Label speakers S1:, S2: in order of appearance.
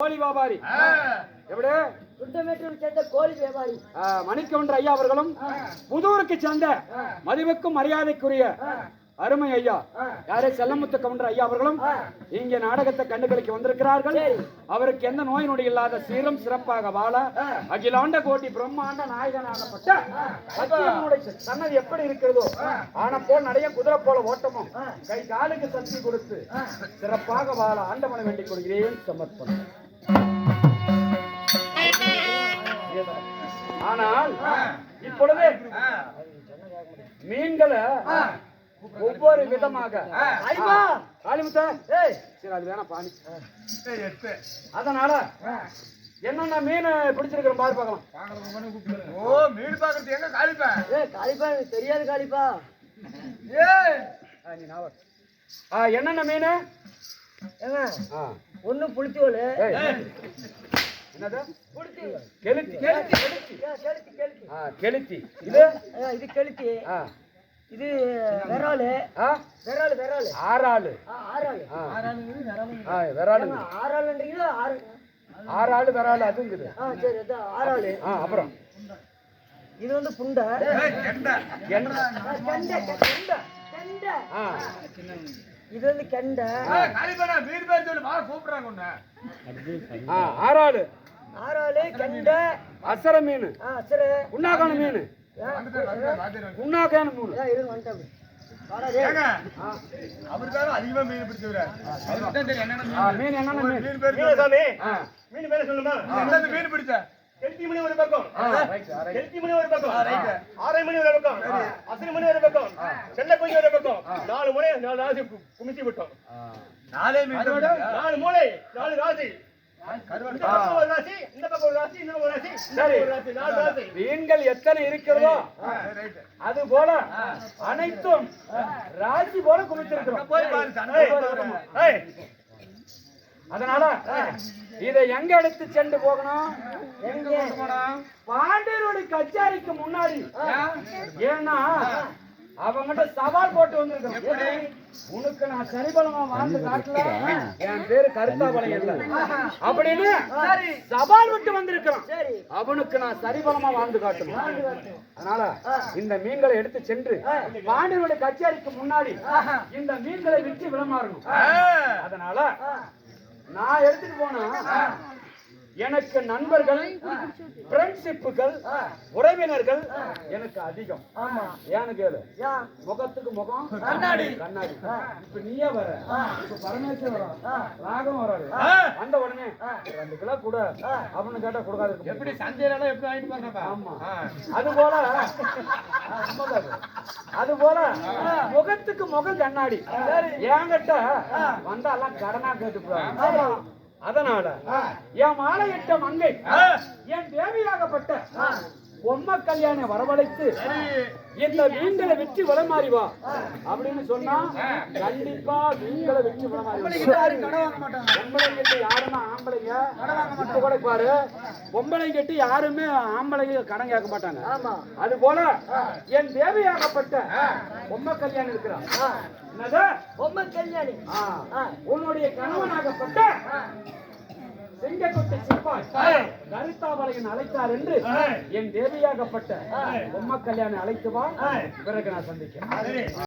S1: கோழி வியாபாரி. எப்படி
S2: குண்டமேட்டூர் சேர்ந்த கோழி வியாபாரி.
S1: ஆ, மணிக்கவுண்டர் ஐயா அவர்களும் புதூருக்கு சேர்ந்த மதிவுக்கும் மரியாதைக்குரிய அருமை ஐயா யாரே? செல்லமுத்து கவுண்டர் ஐயா அவர்களும் இங்க நாடகத்தை கண்டுகளிக்க வந்திருக்கிறார்கள். அவருக்கு எந்த நோய் நொடி இல்லாத சீரும் சிறப்பாக வாழ அகிலாண்ட கோட்டி பிரம்மாண்ட நாயகனாகப்பட்ட சன்னதி எப்படி இருக்கிறதோ ஆன போல் நிறைய குதிரை போல ஓட்டமும் கை காலுக்கு சக்தி கொடுத்து சிறப்பாக வாழ ஆண்டவனை வேண்டிக் கொள்கிறேன் சமர்ப்பணம். ஆனால் இப்பொழுது மீன்களை ஒவ்வொரு விதமாக ஐயா, காளிமுத்தா, ஏய், சரி அது வேணாம் பாணி. அதனால என்னென்ன மீன் பிடிச்சிருக்கிறோம் பாரு பார்க்கலாம்.
S3: ஓ மீன் பாக்குறது எங்க காலிப்ப
S2: ஏ காளிப்பா எனக்கு தெரியாது காளிப்பா.
S1: ஆ, என்னென்ன மீன்?
S2: ஒண்ணு புளித்தி.
S1: கெளுத்தி இது?
S2: இது? கெளுத்தி.
S1: ஆ,
S2: இது விராலு
S1: ஆ,
S2: விராலு விராலு
S1: ஆறாளு
S2: ஆறாளு
S1: ஆ.
S2: ஆறாளுங்கிறது விராலுங்க.
S1: ஆ, விராலு
S2: ஆறாளுன்றீங்களா? ஆறு.
S1: ஆறாளு விராலு அதுங்குது.
S2: ஆ சரி அதான் ஆறாளு.
S1: ஆ அப்புறம்.
S2: இது வந்து புண்டை.
S3: கெண்டை.
S2: கெண்டை கெண்டை கெண்டை.
S1: ஆ.
S2: இது வந்து கெண்டை.
S3: நான் மீன் பேர் சொல்லி வா கூப்பிடுறாங்க உன்னை.
S1: ஆ ஆறாளு
S2: ஆறாளு கெண்டை.
S1: அசர மீன்.
S2: ஆ சரி
S1: உண்ணாக்கான மீன். உண்ணாக்கான மீன்.
S2: ஏன் இருங்க வந்துட்டாங்க வாடா
S3: அதிகமா மீன் பிடிச்சவரு. மீன்.
S1: என்னென்ன மீன்?
S3: பேர்
S4: மீன் சாமி
S1: ஆ.
S4: மீன் பேர சொல்லுமா?
S3: மீன் பிடிச்ச?
S4: கெளுத்தி மணி ஒரு பக்கம். கெளுத்தி மணி ஒரு பக்கம். ஆரை மணி ஒரு பக்கம். அசனி மணி ஒரு பக்கம். செல்ல கொஞ்சம் ஒரு பக்கம். நாலு முறை நாலு ராசி குமிச்சு விட்டோம்.
S3: நாலே?
S4: நாலு மூளை நாலு ராசி.
S1: மீன்கள் எத்தனை இருக்கிறதோ. அது போல அனைத்தும் ராசி போல.
S4: ஏய்
S1: அதனால இதை எங்க எடுத்து சென்று போகணும்? பாண்டியருடைய கச்சேரிக்கு முன்னாடி. ஏன்னா அவங்கிட்ட சவால் போட்டு வந்திருக்கோம் உனக்கு நான் சரிபலமா வாழ்ந்து காட்டல. என் பேரு கருத்தாபலம் இல்ல அப்படின்னு சவால் விட்டு வந்திருக்கிறோம்
S2: சரி.
S1: அவனுக்கு நான் சரிபலமா வாழ்ந்து காட்டணும். அதனால இந்த மீன்களை எடுத்து சென்று பாண்டியனுடைய கச்சேரிக்கு முன்னாடி இந்த மீன்களை விட்டு விளமாறணும் அதனால நான் எடுத்துட்டு போனா எனக்கு நண்பர்கள் ஃப்ரெண்ட்ஷிப்புகள் உறவினர்கள் எனக்கு அதிகம்.
S2: ஆமா.
S1: ஏன்னு கேளு.
S2: ஏன்
S1: முகத்துக்கு முகம்
S2: கண்ணாடி.
S1: கண்ணாடி. இப்ப நீயே வர. இப்ப பரமேஸ்வரன் வர. ராகம் வராரு.
S3: ஆ.
S1: வந்த உடனே ரெண்டு கிலோ கூட அப்படின்னு கேட்டா கொடுக்காது.
S3: எப்படி சந்தையில எப்படி வாங்கிட்டு போறப்பா
S1: ஆமா. அது போல அது. போல முகத்துக்கு முகம் கண்ணாடி. என்கிட்ட வந்தாலாம் கடனா கேட்டுப்பாங்க அதனால என் மாலையிட்ட மங்கை. என் தேவியாகப்பட்ட பொம்மை கல்யாணி வரவழைத்து இந்த மீன்களை வெற்றி விளமாறி வா. அப்படின்னு சொன்னா கண்டிப்பா மீன்களை வெற்றி விளமாறி பொம்பளை கிட்ட யாருமே ஆம்பளைங்க? இப்ப கூட பாரு பொம்பளை கிட்ட யாருமே ஆம்பளைங்க கடன் கேட்க மாட்டாங்க. அது போல என் தேவையாகப்பட்ட பொம்மை கல்யாணம் இருக்கிறான்.
S2: பொம்மை கல்யாணி.
S1: ஆ, உன்னுடைய கணவனாகப்பட்ட செங்கக்கொட்டை சிப்பாய் கருத்தாவளையன் அழைத்தார் என்று என் தேவியாகப்பட்ட பொம்மை கல்யாணம் அழைத்து வா. பிறகு நான் சந்திக்கிறேன்.